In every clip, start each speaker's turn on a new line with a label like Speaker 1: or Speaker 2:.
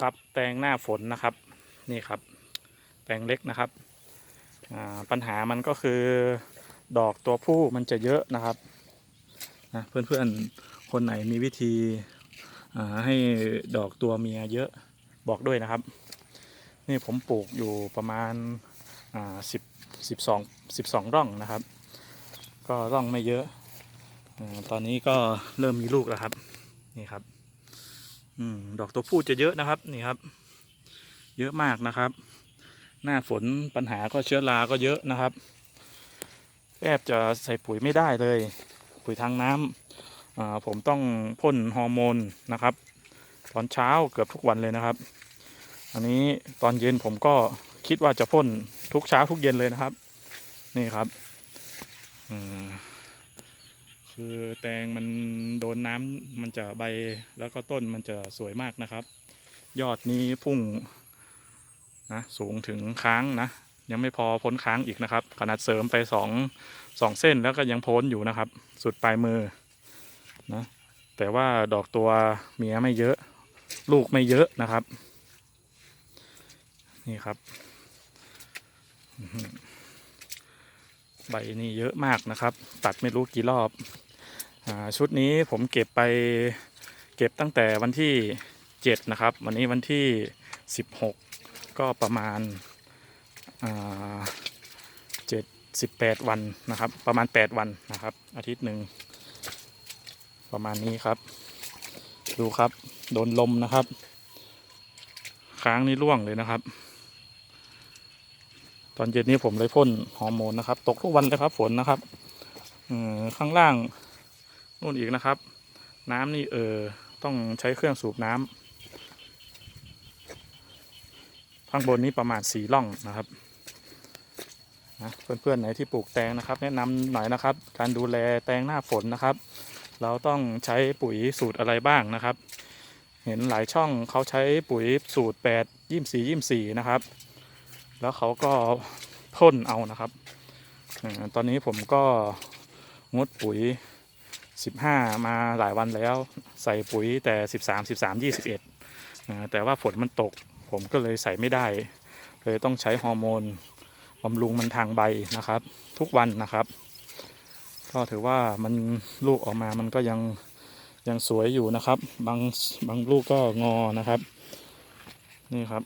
Speaker 1: ครับ แตงหน้าฝนนะครับ นี่ครับ แตงเล็กนะครับ ปัญหามันก็คือดอกตัวผู้มันจะเยอะนะครับนะเพื่อนๆ คนไหนมีวิธีให้ดอกตัวเมียเยอะบอกด้วยนะครับ นี่ผมปลูกอยู่ประมาณอ่าสิบสิบสองสิบสองร่องนะครับ ก็ร่องไม่เยอะอตอนนี้ก็เริ่มมีลูกแล้วครับ นี่ครับ อืมดอกตัวผู้จะเยอะนะครับ นี่ครับ เยอะมากนะครับ หน้าฝนปัญหาก็เชื้อราก็เยอะนะครับแทบจะใส่ปุ๋ยไม่ได้เลย ปุ๋ยทางน้ำผมต้องพ่นฮอร์โมนนะครับ ตอนเช้าเกือบทุกวันเลยนะครับ อันนี้ตอนเย็นผมก็คิดว่าจะพ่นทุกเช้าทุกเย็นเลยนะครับ นี่ครับ อืม คือแตงมันโดนน้ำมันจะใบแล้วก็ต้นมันจะสวยมากนะครับ ยอดนี้พุ่งนะสูงถึงค้างนะยังไม่พอพ้นค้างอีกนะครับ ขนาดเสริมไปสองสองเส้นแล้วก็ยังพ้นอยู่นะครับ สุดปลายมือนะแต่ว่าดอกตัวเมียไม่เยอะ ลูกไม่เยอะนะครับ นี่ครับ ใบนี่เยอะมากนะครับ ตัดไม่รู้กี่รอบอชุดนี้ผมเก็บไปเก็บตั้งแต่วันที่ 7 นะครับ วันนี้วันที่ 16 ก็ประมาณเจ็ดสิบแปดวันนะครับ ประมาณ 8 วันนะครับ อาทิตย์หนึ่งประมาณนี้ครับ ดูครับ โดนลมนะครับ ค้างนี่ร่วงเลยนะครับ ตอนเย็นนี้ผมเลยพ่นฮอร์โมนนะครับ ตกทุกวันเลยครับฝนนะครับข้างล่างนู่นอีกนะครับ น้ำนี่เออต้องใช้เครื่องสูบน้ำข้างบนนี้ประมาณสี่ล่องนะครับนะเพื่อนๆไหนที่ปลูกแตงนะครับ แนะนำหน่อยนะครับ การดูแลแตงหน้าฝนนะครับ เราต้องใช้ปุ๋ยสูตรอะไรบ้างนะครับ เห็นหลายช่องเขาใช้ปุ๋ยสูตรแปดยี่สี่ยี่สี่นะครับ แล้วเขาก็พ่นเอานะครับอตอนนี้ผมก็งดปุ๋ย 15 มาหลายวันแล้วใส่ปุ๋ยแต่ 13 13 21 แต่ว่าฝนมันตก ผมก็เลยใส่ไม่ได้เลยต้องใช้ฮอร์โมนบำรุงมันทางใบนะครับ ทุกวันนะครับ ก็ถือว่ามันลูกออกมามันก็ยังยังสวยอยู่นะครับ บางบางลูกก็งอนะครับ นี่ครับ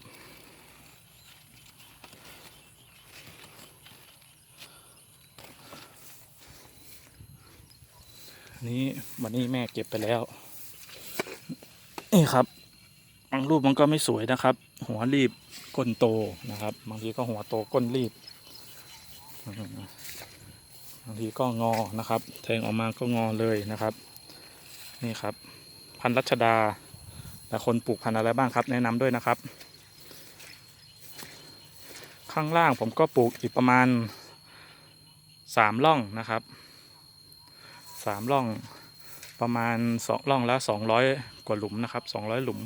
Speaker 1: นี้วันนี้แม่เก็บไปแล้ว นี่ครับบางรูปมันก็ไม่สวยนะครับ หัวรีบก้นโตนะครับ บางทีก็หัวโตก้นรีบบางทีก็งอนะครับ แทงออกมาก็งอเลยนะครับ นี่ครับ พันรัชดาแต่คนปลูกพันอะไรบ้างครับ แนะนำด้วยนะครับ ข้างล่างผมก็ปลูกอีกประมาณสามร่องนะครับ สามร่องประมาณสองร่องละสองร้อยกว่าหลุมนะครับสองร้อยหลุม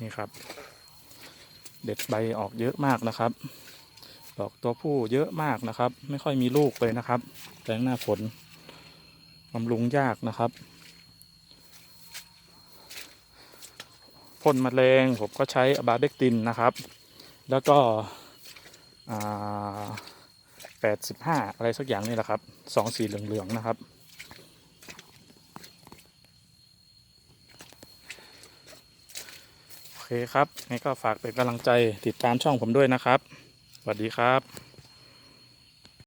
Speaker 1: นี่ครับ เด็ดใบออกเยอะมากนะครับ ดอกตัวผู้เยอะมากนะครับ ไม่ค่อยมีลูกเลยนะครับแตงหน้าฝนบำรุงยากนะครับพ่นแมลงผมก็ใช้อบาเบกตินนะครับ แล้วก็อ่า แปดสิบห้าอะไรสักอย่างนี่แหละครับสองสีเหลืองๆนะครับโอเคครับงั้นก็ฝากเป็นกำลังใจติดตามช่องผมด้วยนะครับ สวัสดีครับ